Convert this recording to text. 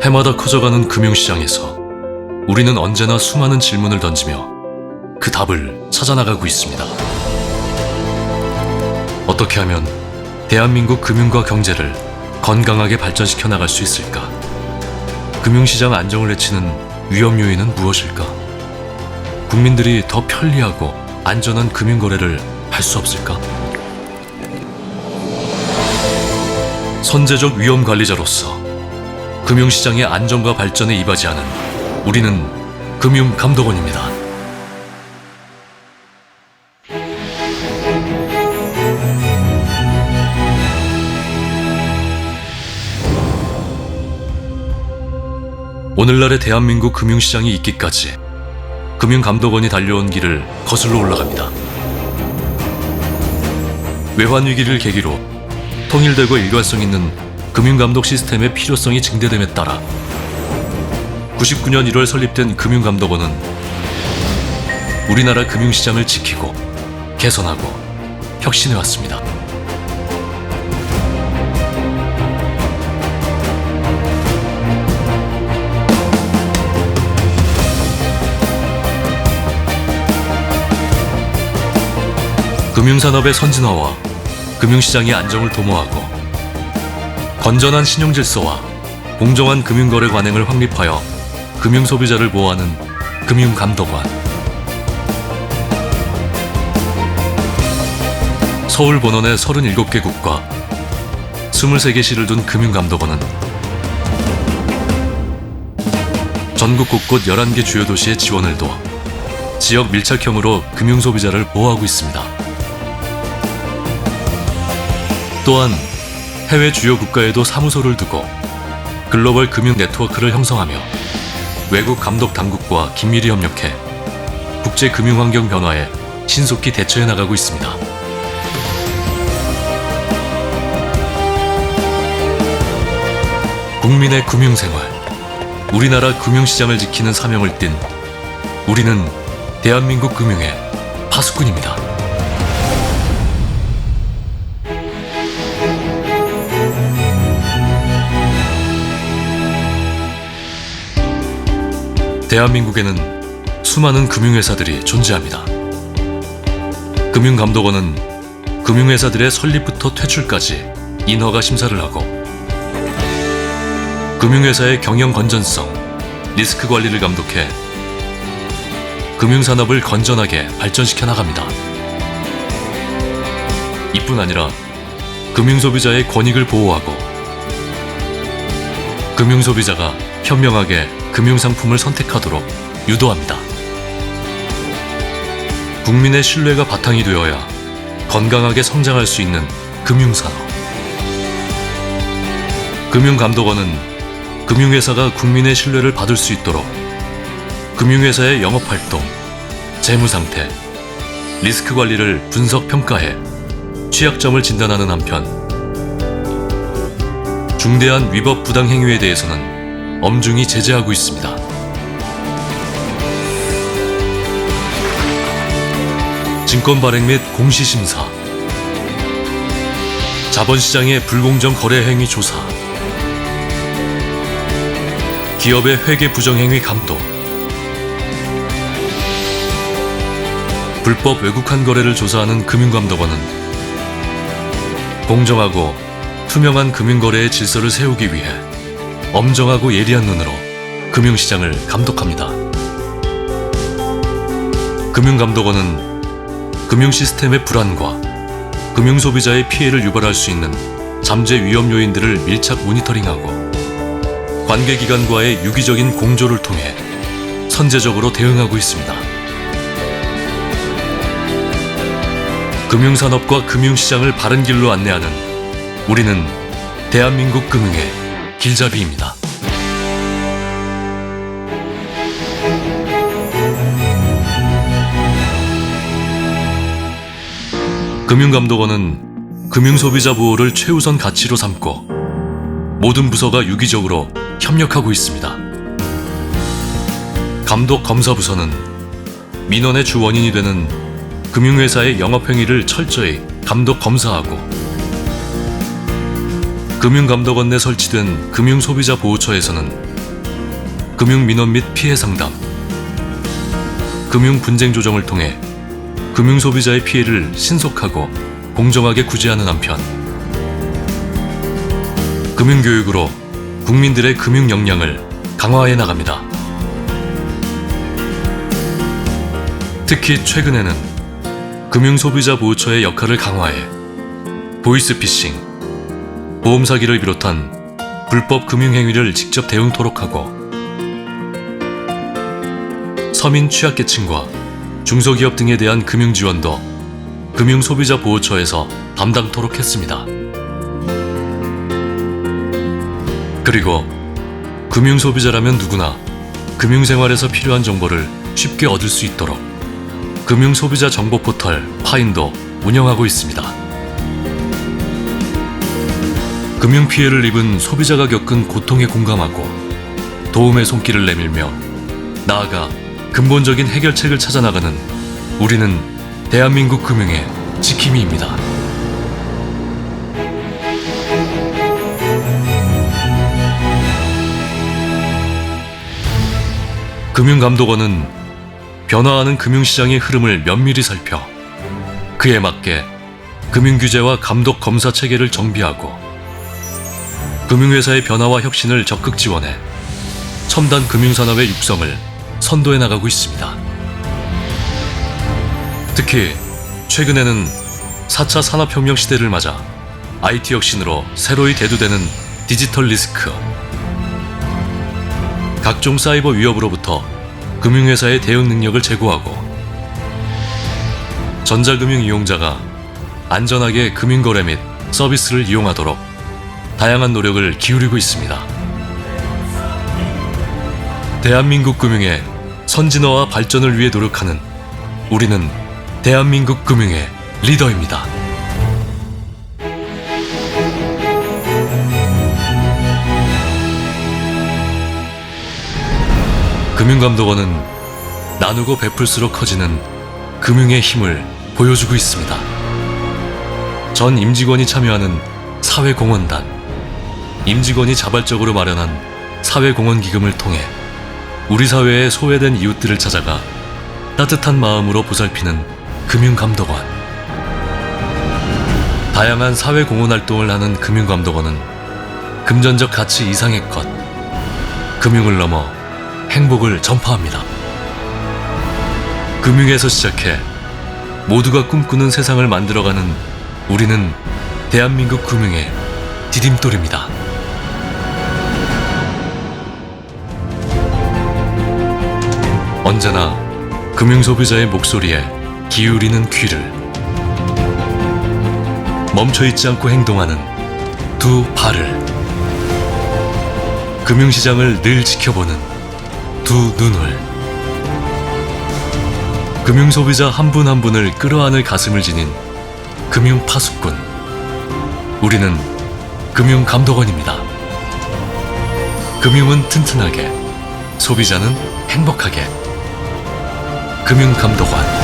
해마다 커져가는 금융시장에서 우리는 언제나 수많은 질문을 던지며 그 답을 찾아나가고 있습니다. 어떻게 하면 대한민국 금융과 경제를 건강하게 발전시켜 나갈 수 있을까? 금융시장 안정을 해치는 위험 요인은 무엇일까? 국민들이 더 편리하고 안전한 금융거래를 할 수 없을까? 선제적 위험 관리자로서 금융시장의 안정과 발전에 이바지하는 우리는 금융감독원입니다. 오늘날의 대한민국 금융시장이 있기까지 금융감독원이 달려온 길을 거슬러 올라갑니다. 외환위기를 계기로 통일되고 일관성 있는 금융감독 시스템의 필요성이 증대됨에 따라 99년 1월 설립된 금융감독원은 우리나라 금융시장을 지키고 개선하고 혁신해 왔습니다. 금융산업의 선진화와 금융시장의 안정을 도모하고 건전한 신용 질서와 공정한 금융거래 관행을 확립하여 금융소비자를 보호하는 금융감독원 서울 본원의 37개 국과 23개 시를 둔 금융감독원은 전국 곳곳 11개 주요 도시의 지원을 도와 지역 밀착형으로 금융소비자를 보호하고 있습니다. 또한 해외 주요 국가에도 사무소를 두고 글로벌 금융 네트워크를 형성하며 외국 감독 당국과 긴밀히 협력해 국제 금융 환경 변화에 신속히 대처해 나가고 있습니다. 국민의 금융 생활, 우리나라 금융 시장을 지키는 사명을 띤 우리는 대한민국 금융의 파수꾼입니다. 대한민국에는 수많은 금융회사들이 존재합니다. 금융감독원은 금융회사들의 설립부터 퇴출까지 인허가 심사를 하고 금융회사의 경영 건전성, 리스크 관리를 감독해 금융산업을 건전하게 발전시켜 나갑니다. 이뿐 아니라 금융소비자의 권익을 보호하고 금융소비자가 현명하게 금융상품을 선택하도록 유도합니다. 국민의 신뢰가 바탕이 되어야 건강하게 성장할 수 있는 금융산업. 금융감독원은 금융회사가 국민의 신뢰를 받을 수 있도록 금융회사의 영업활동, 재무상태, 리스크 관리를 분석 평가해 취약점을 진단하는 한편 중대한 위법 부당 행위에 대해서는 엄중히 제재하고 있습니다. 증권 발행 및 공시 심사, 자본시장의 불공정 거래 행위 조사, 기업의 회계 부정 행위 감독, 불법 외국환 거래를 조사하는 금융감독원은 공정하고 투명한 금융거래의 질서를 세우기 위해 엄정하고 예리한 눈으로 금융시장을 감독합니다. 금융감독원은 금융시스템의 불안과 금융소비자의 피해를 유발할 수 있는 잠재 위험 요인들을 밀착 모니터링하고 관계기관과의 유기적인 공조를 통해 선제적으로 대응하고 있습니다. 금융산업과 금융시장을 바른 길로 안내하는 우리는 대한민국 금융의 길잡이입니다. 금융감독원은 금융소비자 보호를 최우선 가치로 삼고 모든 부서가 유기적으로 협력하고 있습니다. 감독 검사 부서는 민원의 주 원인이 되는 금융회사의 영업행위를 철저히 감독 검사하고 금융감독원 내 설치된 금융소비자보호처에서는 금융민원 및 피해 상담, 금융 분쟁 조정을 통해 금융소비자의 피해를 신속하고 공정하게 구제하는 한편 금융교육으로 국민들의 금융 역량을 강화해 나갑니다. 특히 최근에는 금융소비자보호처의 역할을 강화해 보이스피싱, 보험 사기를 비롯한 불법 금융 행위를 직접 대응토록 하고 서민 취약계층과 중소기업 등에 대한 금융 지원도 금융소비자보호처에서 담당토록 했습니다. 그리고 금융소비자라면 누구나 금융생활에서 필요한 정보를 쉽게 얻을 수 있도록 금융소비자 정보 포털 파인도 운영하고 있습니다. 금융 피해를 입은 소비자가 겪은 고통에 공감하고 도움의 손길을 내밀며 나아가 근본적인 해결책을 찾아 나가는 우리는 대한민국 금융의 지킴이입니다. 금융감독원은 변화하는 금융시장의 흐름을 면밀히 살펴 그에 맞게 금융규제와 감독 검사 체계를 정비하고 금융회사의 변화와 혁신을 적극 지원해 첨단 금융산업의 육성을 선도해 나가고 있습니다. 특히 최근에는 4차 산업혁명 시대를 맞아 IT 혁신으로 새로이 대두되는 디지털 리스크, 각종 사이버 위협으로부터 금융회사의 대응 능력을 제고하고 전자금융 이용자가 안전하게 금융거래 및 서비스를 이용하도록 다양한 노력을 기울이고 있습니다. 대한민국 금융의 선진화와 발전을 위해 노력하는 우리는 대한민국 금융의 리더입니다. 금융감독원은 나누고 베풀수록 커지는 금융의 힘을 보여주고 있습니다. 전 임직원이 참여하는 사회공헌단, 임직원이 자발적으로 마련한 사회공헌기금을 통해 우리 사회의 소외된 이웃들을 찾아가 따뜻한 마음으로 보살피는 금융감독원. 다양한 사회공헌 활동을 하는 금융감독원은 금전적 가치 이상의 것, 금융을 넘어 행복을 전파합니다. 금융에서 시작해 모두가 꿈꾸는 세상을 만들어가는 우리는 대한민국 금융의 디딤돌입니다. 언제나 금융소비자의 목소리에 기울이는 귀를 멈춰있지 않고 행동하는 두 발을 금융시장을 늘 지켜보는 두 눈을 금융소비자 한 분한 분을 끌어안을 가슴을 지닌 금융파수꾼 우리는 금융감독원입니다. 금융은 튼튼하게 소비자는 행복하게 금융감독원